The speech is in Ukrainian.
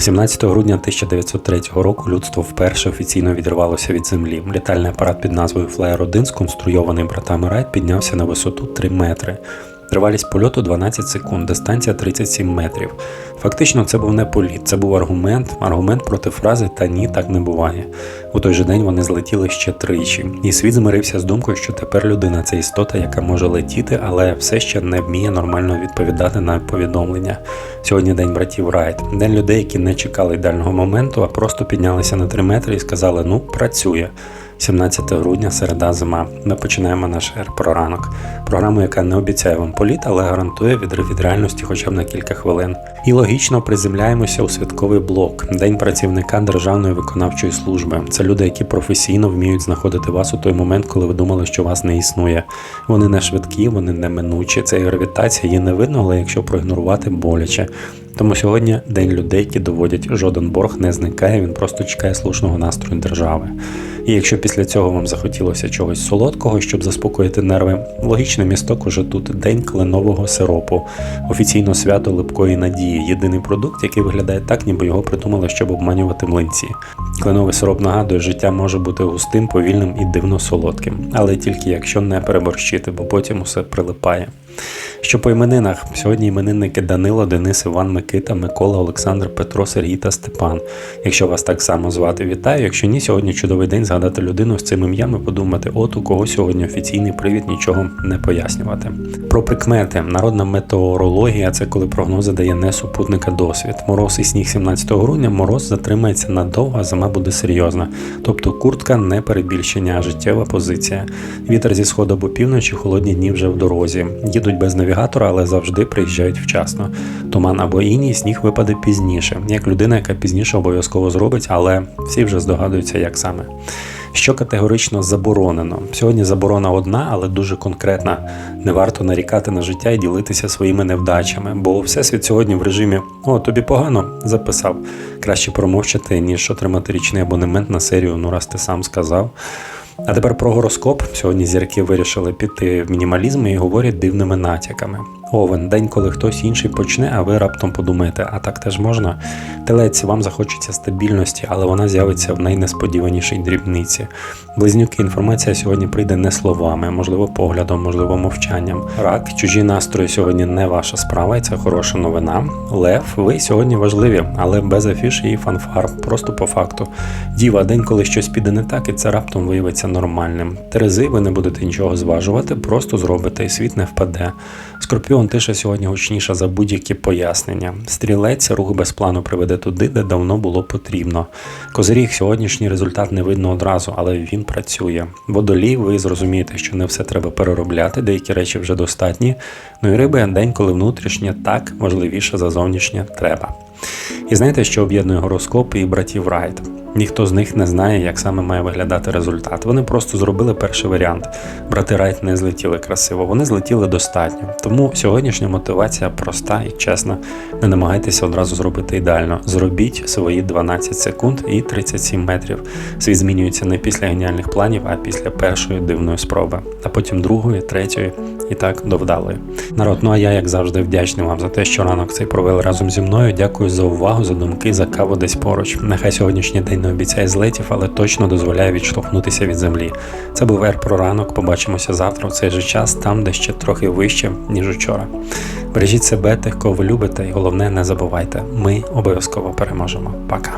17 грудня 1903 року людство вперше офіційно відривалося від землі. Літальний апарат під назвою Флеєр 1 сконструйований братами Райт, піднявся на висоту 3 метри. Тривалість польоту 12 секунд, дистанція 37 метрів. Фактично, це був не політ, це був аргумент, аргумент проти фрази та ні, так не буває. У той же день вони злетіли ще тричі, і світ змирився з думкою, що тепер людина це істота, яка може летіти, але все ще не вміє нормально відповідати на повідомлення. Сьогодні день братів Райт, день людей, які не чекали ідеального моменту, а просто піднялися на 3 метри і сказали: ну, працює. 17 грудня, середа зима. Ми починаємо наш ранок. Програму, яка не обіцяє вам політ, але гарантує відрив від реальності хоча б на кілька хвилин. І логічно приземляємося у святковий блок День працівника Державної виконавчої служби. Це люди, які професійно вміють знаходити вас у той момент, коли ви думали, що вас не існує. Вони не швидкі, вони неминучі. Це гравітація її не видно, але якщо проігнорувати боляче. Тому сьогодні день людей, які доводять, жоден борг не зникає, він просто чекає слушного настрою держави. І якщо після цього вам захотілося чогось солодкого, щоб заспокоїти нерви, логічний місток уже тут день кленового сиропу, офіційно свято липкої надії, єдиний продукт, який виглядає так, ніби його придумали, щоб обманювати млинці. Кленовий сироп нагадує, життя може бути густим, повільним і дивно солодким, але тільки якщо не переборщити, бо потім усе прилипає. Що по іменинах сьогодні іменинники Данило, Денис, Іван, Микита, Микола, Олександр, Петро, Сергій та Степан. Якщо вас так само звати, вітаю. Якщо ні, сьогодні чудовий день згадати людину з цим ім'ям і подумати, от у кого сьогодні офіційний привід нічого не пояснювати. Про прикмети. Народна метеорологія це коли прогнози дає не супутника досвід. Мороз і сніг 17 грудня, мороз затримається надовго, а зима буде серйозна. Тобто куртка не перебільшення, а життєва позиція. Вітер зі сходу або півночі, холодні дні вже в дорозі. Їдуть без навігатора, але завжди приїжджають вчасно. Туман або іній, сніг випаде пізніше, як людина, яка пізніше обов'язково зробить, але всі вже здогадуються, як саме. Що категорично заборонено. Сьогодні заборона одна, але дуже конкретна. Не варто нарікати на життя і ділитися своїми невдачами, бо всесвіт сьогодні в режимі О, тобі погано записав. Краще промовчати, ніж отримати річний абонемент на серію, ну раз ти сам сказав. А тепер про гороскоп. Сьогодні зірки вирішили піти в мінімалізм і говорять дивними натяками. Овен, день, коли хтось інший почне, а ви раптом подумаєте, а так теж можна. Телець, вам захочеться стабільності, але вона з'явиться в найнесподіванішій дрібниці. Близнюки, інформація сьогодні прийде не словами, можливо, поглядом, можливо, мовчанням. Рак, чужі настрої сьогодні не ваша справа, і це хороша новина. Лев, ви сьогодні важливі, але без афіш і фанфар, просто по факту. Діва, день, коли щось піде не так, і це раптом виявиться нормальним. Терези, ви не будете нічого зважувати, просто зробите, і світ не впаде. Скорпіон тиша сьогодні гучніша за будь-які пояснення. Стрілець рух без плану приведе туди, де давно було потрібно. Козиріг сьогоднішній результат не видно одразу, але він працює. Водолій, ви зрозумієте, що не все треба переробляти, деякі речі вже достатні. Ну і риби день, коли внутрішнє так важливіше за зовнішнє треба. І знаєте, що об'єднує гороскоп і братів Райт? Ніхто з них не знає, як саме має виглядати результат. Вони просто зробили перший варіант. Брати Райт не злетіли красиво, вони злетіли достатньо. Тому сьогоднішня мотивація проста і чесна. Не намагайтеся одразу зробити ідеально. Зробіть свої 12 секунд і 37 метрів. Світ змінюється не після геніальних планів, а після першої дивної спроби, а потім другої, третьої і так до вдалої. Народ, ну а я, як завжди, вдячний вам за те, що ранок цей провели разом зі мною. Дякую за увагу, за думки, за каву десь поруч. Нехай сьогоднішній день не обіцяє злетів, але точно дозволяє відштовхнутися від землі. Це був Ер про ранок. Побачимося завтра в цей же час, там, де ще трохи вище, ніж учора. Бережіть себе, тих, кого ви любите, і головне, не забувайте, ми обов'язково переможемо. Пока.